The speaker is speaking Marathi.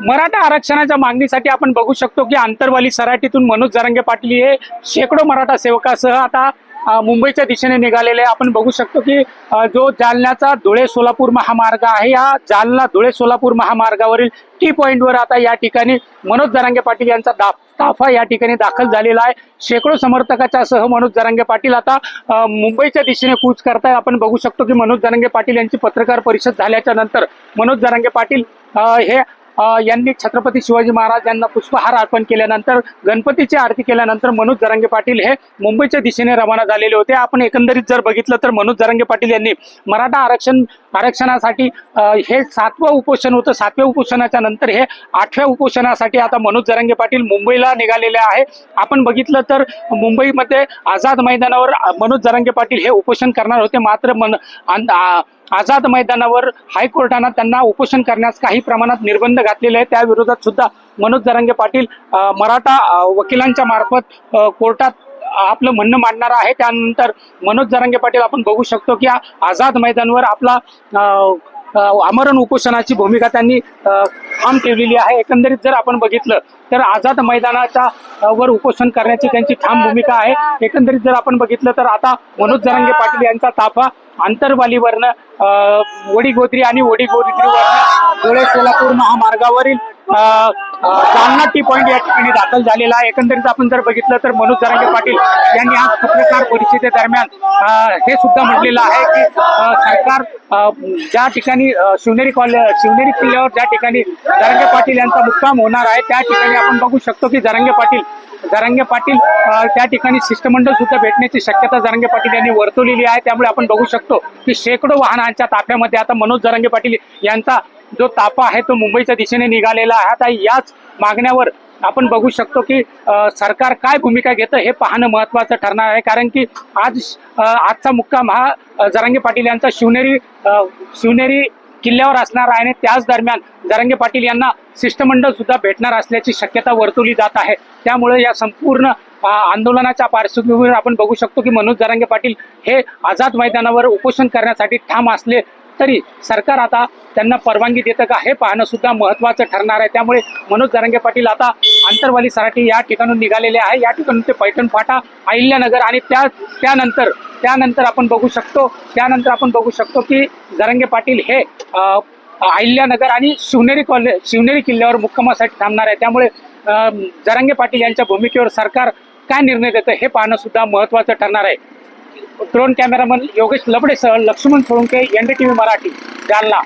मराठा आरक्षणाच्या मागणीसाठी आपण बघू शकतो की आंतरवाली सराटीतून मनोज जरांगे पाटील हे शेकडो मराठा सेवकासह आता मुंबईच्या दिशेने निघालेले आपण बघू शकतो की जो जालन्याचा धुळे सोलापूर महामार्ग आहे या जालना धुळे सोलापूर महामार्गावरील टी पॉईंटवर आता या ठिकाणी मनोज जरांगे पाटील यांचा दा ताफा या ठिकाणी दाखल झालेला आहे. शेकडो समर्थकाच्या सह मनोज जरांगे पाटील आता मुंबईच्या दिशेने कूच करताय. आपण बघू शकतो की मनोज जरांगे पाटील यांची पत्रकार परिषद झाल्याच्यानंतर मनोज जरांगे पाटील हे यांनी छत्रपती शिवाजी महाराज यांना पुष्पहार अर्पण केल्यानंतर गणपतीची आरती केल्यानंतर मनोज जरांगे पाटील हे मुंबईच्या दिशेने रवाना झालेले होते. आपण एकंदरीत जर बघितलं तर मनोज जरांगे पाटील यांनी मराठा आरक्षण आरक्षणासाठी हे सातवं उपोषण होतं. सातव्या उपोषणाच्या नंतर हे आठव्या उपोषणासाठी आता मनोज जरांगे पाटील मुंबईला निघालेले आहे. आपण बघितलं तर मुंबईमध्ये आझाद मैदानावर मनोज जरांगे पाटील हे उपोषण करणार होते. मात्र मन आझाद मैदानावर हायकोर्टानं त्यांना उपोषण करण्यास काही प्रमाणात निर्बंध घातलेले आहेत. त्या विरोधात सुद्धा मनोज जरांगे पाटील मराठा वकिलांच्या मार्फत कोर्टात आपलं म्हणणं मांडणार आहे. त्यानंतर मनोज जरांगे पाटील आपण बघू शकतो की आझाद मैदानवर आपला आमरण उपोषणाची भूमिका त्यांनी अ, ठाम ठेवलेली आहे. एकंदरीत जर आपण बघितलं तर आझाद मैदानाच्या वर उपोषण करण्याची त्यांची ठाम भूमिका आहे. एकंदरीत जर आपण बघितलं तर आता मनोज जरांगे पाटील यांचा ताफा आंतरवालीवरनं अ, वडीगोद्री आणि वडीगोद्रीवरनं धुळे सोलापूर महामार्गावरील जालना टी पॉइंट या ठिकाणी दाखल झालेला आहे. एकंदरीत आपण जर बघितलं तर मनोज जरांगे पाटील यांनी आज पत्रकार परिषदेदरम्यान हे सुद्धा म्हटलेलं आहे की सरकार ज्या ठिकाणी शिवनेरी कॉले शिवनेरी किल्ल्यावर ज्या ठिकाणी जरांगे पाटील यांचा मुक्काम होणार आहे त्या ठिकाणी आपण बघू शकतो की जरांगे पाटील जरांगे पाटील त्या ठिकाणी शिष्टमंडळ सुद्धा भेटण्याची शक्यता जरांगे पाटील यांनी वर्तवलेली आहे. त्यामुळे आपण बघू शकतो की शेकडो वाहनांच्या ताफ्यामध्ये आता मनोज जरांगे पाटील यांचा जो ताफा आहे तो मुंबईच्या दिशेने निघालेला आहे. आता याच मागण्यावर आपण बघू शकतो की सरकार काय भूमिका घेतं हे पाहणं महत्वाचं ठरणार आहे. कारण की आज आजचा मुक्काम हा जरांगे पाटील यांचा शिवनेरी शिवनेरी किल्ल्यावर असणार आहे आणि त्याच दरम्यान जरांगे पाटील यांना शिष्टमंडळ सुद्धा भेटणार असल्याची शक्यता वर्तवली जात आहे. त्यामुळे या संपूर्ण आंदोलनाच्या पार्श्वभूमीवर आपण बघू शकतो की मनोज जरांगे पाटील हे आझाद मैदानावर उपोषण करण्यासाठी ठाम असले तरी सरकार आता त्यांना परवानगी देतं का? हे पाहणं सुद्धा महत्वाचं ठरणार आहे. त्यामुळे मनोज दरंगे पाटील आता आंतरवाली सराठी या ठिकाणून निघालेले आहे. या ठिकाणून ते पैठण फाटा अहिल्यानगर आणि त्या त्यानंतर त्यानंतर आपण बघू शकतो त्यानंतर आपण बघू शकतो की दरंगे पाटील हे अहिल्यानगर आणि शिवनेरी कॉलेज शिवनेरी किल्ल्यावर मुक्कामासाठी थांबणार आहे. त्यामुळे जरंगे जरांगे पाटील यांच्या भूमिकेवर सरकार काय निर्णय देतं हे पाहणं सुद्धा महत्वाचं ठरणार आहे. ड्रोन कॅमेरामन योगेश लबडेसह लक्ष्मण सोळंके एनडीटीव्ही मराठी जालना